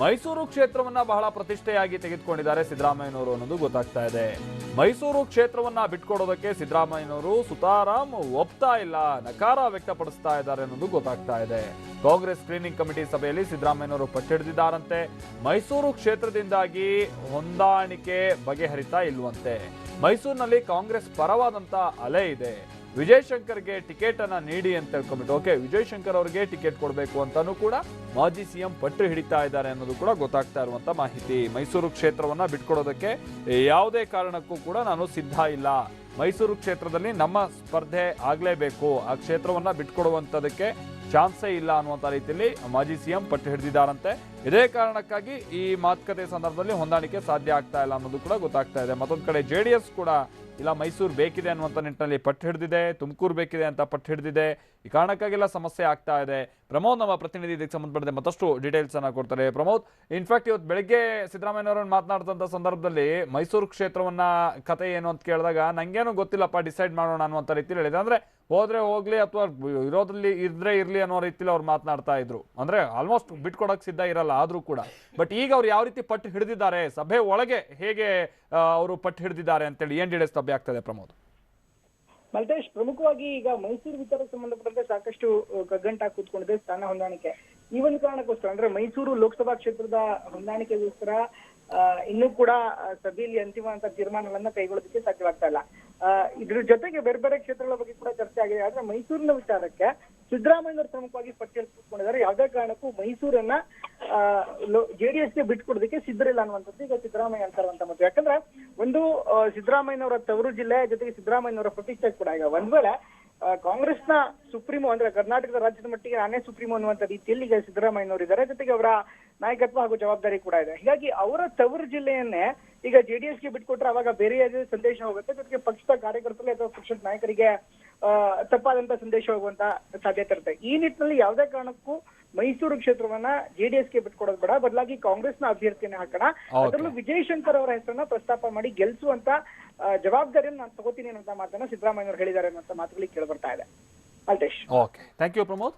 ಮೈಸೂರು ಕ್ಷೇತ್ರವನ್ನ ಬಹಳ ಪ್ರತಿಷ್ಠೆಯಾಗಿ ತೆಗೆದುಕೊಂಡಿದ್ದಾರೆ ಸಿದ್ದರಾಮಯ್ಯನವರು ಅನ್ನೋದು ಗೊತ್ತಾಗ್ತಾ ಇದೆ. ಮೈಸೂರು ಕ್ಷೇತ್ರವನ್ನ ಬಿಟ್ಕೊಡೋದಕ್ಕೆ ಸಿದ್ದರಾಮಯ್ಯನವರು ಸುತಾರಾಮ್ ಒಪ್ತಾ ಇಲ್ಲ, ನಕಾರ ವ್ಯಕ್ತಪಡಿಸ್ತಾ ಇದ್ದಾರೆ ಅನ್ನೋದು ಗೊತ್ತಾಗ್ತಾ ಇದೆ. ಕಾಂಗ್ರೆಸ್ ಸ್ಕ್ರೀನಿಂಗ್ ಕಮಿಟಿ ಸಭೆಯಲ್ಲಿ ಸಿದ್ದರಾಮಯ್ಯನವರು ಪಟ್ಟಿಡಿದಿದ್ದಾರಂತೆ ಮೈಸೂರು ಕ್ಷೇತ್ರದಿಂದಾಗಿ ಹೊಂದಾಣಿಕೆ ಬಗೆಹರಿತಾ ಇಲ್ವಂತೆ. ಮೈಸೂರಿನಲ್ಲಿ ಕಾಂಗ್ರೆಸ್ ಪರವಾದಂತ ಅಲೆ ಇದೆ. ವಿಜಯ್ ಶಂಕರ್ಗೆ ಟಿಕೆಟ್ ಅನ್ನ ನೀಡಿ ಅಂತ ಹೇಳ್ಕೊಂಬಿಟ್ಟು ಓಕೆ ವಿಜಯ್ ಶಂಕರ್ ಅವರಿಗೆ ಟಿಕೆಟ್ ಕೊಡಬೇಕು ಅಂತಾನೂ ಕೂಡ ಮಾಜಿ ಸಿಎಂ ಪಟ್ಟು ಹಿಡಿತಾ ಇದ್ದಾರೆ ಅನ್ನೋದು ಕೂಡ ಗೊತ್ತಾಗ್ತಾ ಇರುವಂತ ಮಾಹಿತಿ. ಮೈಸೂರು ಕ್ಷೇತ್ರವನ್ನ ಬಿಟ್ಕೊಡೋದಕ್ಕೆ ಯಾವುದೇ ಕಾರಣಕ್ಕೂ ಕೂಡ ನಾನು ಸಿದ್ಧ ಇಲ್ಲ. ಮೈಸೂರು ಕ್ಷೇತ್ರದಲ್ಲಿ ನಮ್ಮ ಸ್ಪರ್ಧೆ ಆಗ್ಲೇಬೇಕು. ಆ ಕ್ಷೇತ್ರವನ್ನ ಬಿಟ್ಕೊಡುವಂತದಕ್ಕೆ ಚಾನ್ಸೇ ಇಲ್ಲ ಅನ್ನುವಂತ ರೀತಿಯಲ್ಲಿ ಮಾಜಿ ಸಿಎಂ ಪಟ್ಟು ಹಿಡಿದಿದ್ದಾರಂತೆ. ಇದೇ ಕಾರಣಕ್ಕಾಗಿ ಈ ಮಾತುಕತೆ ಸಂದರ್ಭದಲ್ಲಿ ಹೊಂದಾಣಿಕೆ ಸಾಧ್ಯ ಆಗ್ತಾ ಇಲ್ಲ ಅನ್ನೋದು ಕೂಡ ಗೊತ್ತಾಗ್ತಾ ಇದೆ. ಮತ್ತೊಂದು ಕಡೆ ಜೆ ಡಿ ಎಸ್ ಕೂಡ ಇಲ್ಲ, ಮೈಸೂರು ಬೇಕಿದೆ ಅನ್ನುವಂಥ ನಿಟ್ಟಿನಲ್ಲಿ ಪಟ್ಟು ಹಿಡಿದಿದೆ, ತುಮಕೂರು ಬೇಕಿದೆ ಅಂತ ಪಟ್ಟು ಹಿಡಿದಿದೆ. ಈ ಕಾರಣಕ್ಕಾಗೆಲ್ಲ ಸಮಸ್ಯೆ ಆಗ್ತಾ ಇದೆ. ಪ್ರಮೋದ್ ನಮ್ಮ ಪ್ರತಿನಿಧಿ, ಇದಕ್ಕೆ ಸಂಬಂಧಪಟ್ಟಂತೆ ಮತ್ತಷ್ಟು ಡೀಟೇಲ್ಸ್ ಅನ್ನ ಕೊಡ್ತಾರೆ ಪ್ರಮೋದ್. ಇನ್ಫ್ಯಾಕ್ಟ್ ಇವತ್ತು ಬೆಳಗ್ಗೆ ಸಿದ್ದರಾಮಯ್ಯನವರನ್ನು ಮಾತನಾಡಿದಂಥ ಸಂದರ್ಭದಲ್ಲಿ ಮೈಸೂರು ಕ್ಷೇತ್ರವನ್ನ ಕತೆ ಏನು ಅಂತ ಕೇಳಿದಾಗ ನಂಗೇನು ಗೊತ್ತಿಲ್ಲಪ್ಪ ಡಿಸೈಡ್ ಮಾಡೋಣ ಅನ್ನುವಂಥ ರೀತಿಯಲ್ಲಿ ಹೇಳಿದೆ ಅಂದ್ರೆ ಹೋದ್ರೆ ಹೋಗ್ಲಿ ಅಥವಾ ಇರೋದ್ರಲ್ಲಿ ಇದ್ರೆ ಇರ್ಲಿ ಅನ್ನೋ ರೀತಿಲಿ ಅವ್ರು ಮಾತನಾಡ್ತಾ ಇದ್ರು. ಅಂದ್ರೆ ಆಲ್ಮೋಸ್ಟ್ ಬಿಟ್ಕೊಡಕ್ ಸಿದ್ಧ ಇರಲ್ಲ, ಆದ್ರೂ ಕೂಡ. ಬಟ್ ಈಗ ಅವ್ರು ಯಾವ ರೀತಿ ಪಟ್ಟು ಹಿಡಿದಿದ್ದಾರೆ, ಸಭೆ ಒಳಗೆ ಹೇಗೆ ಅವರು ಪಟ್ಟು ಹಿಡಿದಿದ್ದಾರೆ ಅಂತೇಳಿ ಏನ್ ಡೀಟೇಲ್ಸ್ ಸಭೆ ಆಗ್ತದೆ ಪ್ರಮೋದ್? ಮಲ್ತೇಶ್, ಪ್ರಮುಖವಾಗಿ ಈಗ ಮೈಸೂರು ವಿಚಾರ ಸಂಬಂಧಪಟ್ಟಂತೆ ಸಾಕಷ್ಟು ಗಗ್ಗಂಟಾಗಿ ಕೂತ್ಕೊಂಡಿದೆ ಸ್ಥಾನ ಹೊಂದಾಣಿಕೆ. ಈ ಒಂದು ಕಾರಣಕ್ಕೋಸ್ಕರ, ಅಂದ್ರೆ ಮೈಸೂರು ಲೋಕಸಭಾ ಕ್ಷೇತ್ರದ ಹೊಂದಾಣಿಕೆಗೋಸ್ಕರ ಇನ್ನೂ ಕೂಡ ಸಭೆಯಲ್ಲಿ ಅಂತಿಮ ಅಂತ ತೀರ್ಮಾನಗಳನ್ನ ಕೈಗೊಳ್ಳೋದಕ್ಕೆ ಸಾಧ್ಯವಾಗ್ತಾ ಇಲ್ಲ. ಇದ್ರ ಜೊತೆಗೆ ಬೇರೆ ಬೇರೆ ಕ್ಷೇತ್ರಗಳ ಬಗ್ಗೆ ಕೂಡ ಚರ್ಚೆ ಆಗಿದೆ. ಆದ್ರೆ ಮೈಸೂರಿನ ವಿಚಾರಕ್ಕೆ ಸಿದ್ದರಾಮಯ್ಯನವರು ಪ್ರಮುಖವಾಗಿ ಪಟ್ಟಿಯಲ್ಲಿ ಕೂತ್ಕೊಂಡಿದ್ದಾರೆ. ಯಾವುದೇ ಕಾರಣಕ್ಕೂ ಮೈಸೂರನ್ನ ಜೆಡಿಎಸ್ಗೆ ಬಿಟ್ಕೊಡೋದಕ್ಕೆ ಸಿದ್ಧರಿಲ್ಲ ಅನ್ನುವಂಥದ್ದು ಈಗ ಸಿದ್ದರಾಮಯ್ಯ ಅಂತಾರಂತ ಮತ್ತು. ಯಾಕಂದ್ರೆ ಒಂದು ಸಿದ್ದರಾಮಯ್ಯನವರ ತವರು ಜಿಲ್ಲೆ ಜೊತೆಗೆ ಸಿದ್ದರಾಮಯ್ಯನವರ ಪ್ರತಿಷ್ಠೆ ಕೂಡ ಈಗ. ಒಂದ್ ವೇಳೆ ಕಾಂಗ್ರೆಸ್ನ ಸುಪ್ರೀಮೋ ಅಂದ್ರೆ ಕರ್ನಾಟಕದ ರಾಜ್ಯದ ಮಟ್ಟಿಗೆ ನಾನೇ ಸುಪ್ರೀಮೋ ಅನ್ನುವಂತ ರೀತಿಯಲ್ಲಿ ಈಗ ಸಿದ್ದರಾಮಯ್ಯನವರು ಇದ್ದಾರೆ ಜೊತೆಗೆ ಅವರ ನಾಯಕತ್ವ ಹಾಗೂ ಜವಾಬ್ದಾರಿ ಕೂಡ ಇದೆ. ಹೀಗಾಗಿ ಅವರ ತವರು ಜಿಲ್ಲೆಯನ್ನೇ ಈಗ ಜೆಡಿಎಸ್ಗೆ ಬಿಟ್ಕೊಟ್ರೆ ಅವಾಗ ಬೇರೆ ಸಂದೇಶ ಹೋಗುತ್ತೆ. ಜೊತೆಗೆ ಪಕ್ಷದ ಕಾರ್ಯಕರ್ತರಿಗೆ ಅಥವಾ ಪಕ್ಷದ ನಾಯಕರಿಗೆ ತಪ್ಪಾದಂತ ಸಂದೇಶ ಹೋಗುವಂತ ಸಾಧ್ಯತೆ ಇರುತ್ತೆ. ಈ ನಿಟ್ಟಿನಲ್ಲಿ ಯಾವುದೇ ಕಾರಣಕ್ಕೂ ಮೈಸೂರು ಕ್ಷೇತ್ರವನ್ನ ಜೆಡಿಎಸ್ಗೆ ಬಿಟ್ಕೊಡೋದು ಬೇಡ. ಬದಲಾಗಿ ಕಾಂಗ್ರೆಸ್ನ ಅಭ್ಯರ್ಥಿಯನ್ನ ಹಾಕೋಣ. ಅದರಲ್ಲೂ ವಿಜಯ್ ಶಂಕರ್ ಅವರ ಹೆಸರನ್ನ ಪ್ರಸ್ತಾಪ ಮಾಡಿ ಗೆಲ್ಸುವಂತ ಜವಾಬ್ದಾರಿಯನ್ನು ನಾನು ತಗೋತೀನಿ ಅನ್ನೋ ಮಾತನ್ನ ಸಿದ್ದರಾಮಯ್ಯ ಅವರು ಹೇಳಿದ್ದಾರೆ ಅನ್ನೋ ಮಾತುಗಳಿಗೆ ಕೇಳಿ ಬರ್ತಾ ಇದೆ. ಅಲ್ಟೇಶ್ ಓಕೆ ಥ್ಯಾಂಕ್ ಯು ಪ್ರಮೋದ್.